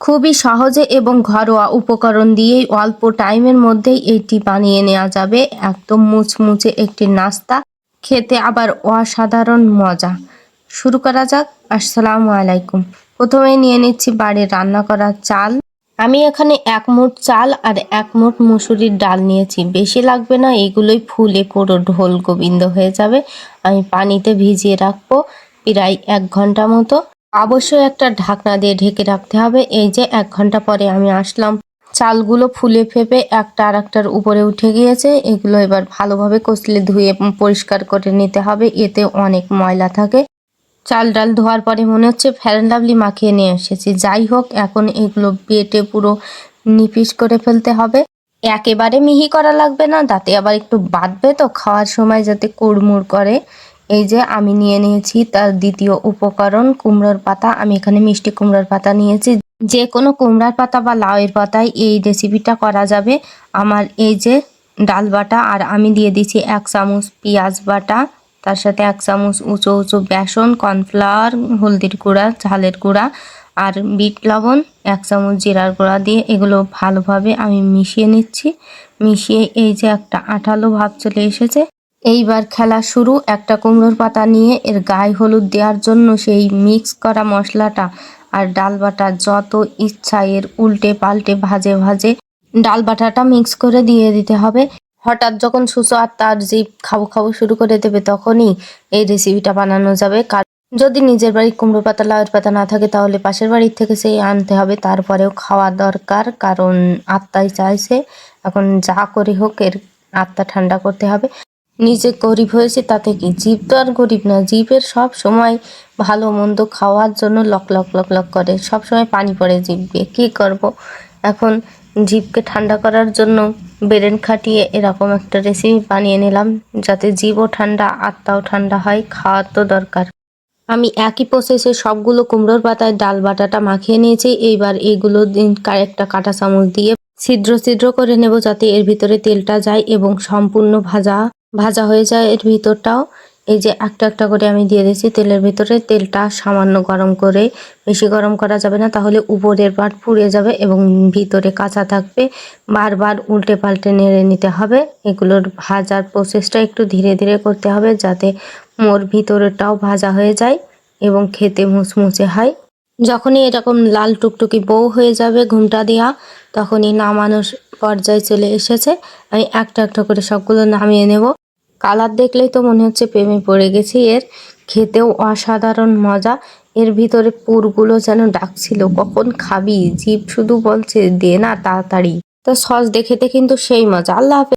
খুবই সহজে এবং ঘরোয়া উপকরণ দিয়েই অল্প টাইমের মধ্যেই এটি বানিয়ে নেওয়া যাবে। একদম মুচমুচে একটি নাস্তা। খেতে আবার অসাধারণ মজা। শুরু করা যাক। আসসালামু আলাইকুম। প্রথমে নিয়ে নিচ্ছি বাড়ির রান্না করা চাল। আমি এখানে এক মুঠ চাল আর এক মুঠ মুসুরির ডাল নিয়েছি। বেশি লাগবে না, এগুলোই ফুলে পুরো ঢোল গোবিন্দ হয়ে যাবে। আমি পানিতে ভিজিয়ে রাখব প্রায় এক ঘণ্টা মতো। অবশ্যই একটা ঢাকনা দিয়ে ঢেকে রাখতে হবে। এই যে এক ঘণ্টা পরে আমি আসলাম। চালগুলো ফুলে ফেপে একটা আর একটার উপরে উঠে গিয়েছে। এগুলো এবার ভালোভাবে কষলে ধুয়ে পরিষ্কার করে নিতে হবে। এতে অনেক ময়লা থাকে। চাল ডাল ধোয়ার পরে মনে হচ্ছে ফ্যারেন লাভলি মাখিয়ে নিয়ে এসেছি। যাই হোক, এখন এগুলো বেটে পুরো নিপিস করে ফেলতে হবে। একেবারে মিহি করা লাগবে না, তাতে আবার একটু বাঁধবে তো, খাওয়ার সময় যাতে কুড়মুড় করে। এই যে আমি নিয়ে নিয়েছি তার দ্বিতীয় উপকরণ, কুমড়োর পাতা। আমি এখানে মিষ্টি কুমড়োর পাতা নিয়েছি। যে কোনো কুমড়ার পাতা বা লাউয়ের পাতায় এই রেসিপিটা করা যাবে। আমার এই যে ডাল বাটা, আর আমি দিয়ে দিচ্ছি এক চামচ পেঁয়াজ বাটা, তার সাথে এক চামচ উঁচু উঁচু বেসন, কর্নফ্লাওয়ার, হলদির গুঁড়া, ঝালের গুঁড়া, আর বিট লবণ, এক চামচ জিরার গুঁড়া দিয়ে এগুলো ভালোভাবে আমি মিশিয়ে নিচ্ছি। মিশিয়ে এই যে একটা আঠালো ভাব চলে এসেছে। এইবার খেলা শুরু, একটা কুমড়োর পাতা নিয়ে এর গায়ে হলুদ দেওয়ার জন্য সেই মিক্স করা মশলাটা আর ডাল বাটা যত ইচ্ছা এর উল্টে পাল্টে ভাজে ভাজে ডাল বাটাটা মিক্স করে দিয়ে দিতে হবে। হঠাৎ যখন সুসো আর তার জিভ খাব খাব শুরু করে দেবে তখনই এই রেসিপিটা বানানো যাবে। যদি নিজের বাড়ি কুমড়ো পাতা, লাউয়ের পাতা না থাকে তাহলে পাশের বাড়ির থেকে সেই আনতে হবে। তারপরেও খাওয়া দরকার, কারণ আত্মাই চাইছে। এখন যা করে হোক এর আত্মা ঠান্ডা করতে হবে। নিজে গরিব হয়েছে তাতে কি জীব তো আর গরিব না। জীবের সব সময় ভালো মন্দ খাওয়ার জন্য লক লক লক লক করে। সব সময় পানি পড়ে জিভে কি করব? এখন জীবকে ঠান্ডা করার জন্য বেরেন খাটিয়ে এরকম একটা রেসিপি বানিয়ে নিলাম, যাতে জীবও ঠান্ডা, আত্মাও ঠান্ডা হয়, খাওয়ার তো দরকার। আমি একই প্রসেসে সবগুলো কুমড়োর পাতায় ডাল, বাটাটা মাখিয়ে নিয়েছি। এইবার এইগুলো একটা কাঁটা চামচ দিয়ে ছিদ্র ছিদ্র করে নেব, যাতে এর ভিতরে তেলটা যায় এবং সম্পূর্ণ ভাজা ভাজা হয়ে যায় এর ভিতরটাও। এই যে একটা একটা করে আমি দিয়ে দিয়েছি তেলের ভিতরে। তেলটা সামান্য গরম করে বেশি গরম করা যাবে না, তাহলে উপরের পাট পুড়ে যাবে এবং ভিতরে কাঁচা থাকবে। বারবার উল্টে পাল্টে নেড়ে নিতে হবে। এগুলোর ভাজার প্রসেসটা একটু ধীরে ধীরে করতে হবে যাতে মোর ভিতরেরটাও ভাজা হয়ে যায় এবং খেতে মুচমুচে হয়। যখনই এরকম লাল টুকটুকি বউ হয়ে যাবে ঘুমটা দেওয়া তখনই নামানোর পর্যায়ে চলে এসেছে। আমি একটা একটা করে সবগুলো নামিয়ে নেব। কালার দেখলেই তো মনে হচ্ছে প্রেমে পড়ে গেছি। এর খেতেও অসাধারণ মজা। এর ভিতরে পুরগুলো যেন ডাকছিল, কখন খাবি? জিভ শুধু বলছে, দে না তাড়াতাড়ি। তো সস দেখেতে কিন্তু সেই মজা। আল্লাহ হাফেজ।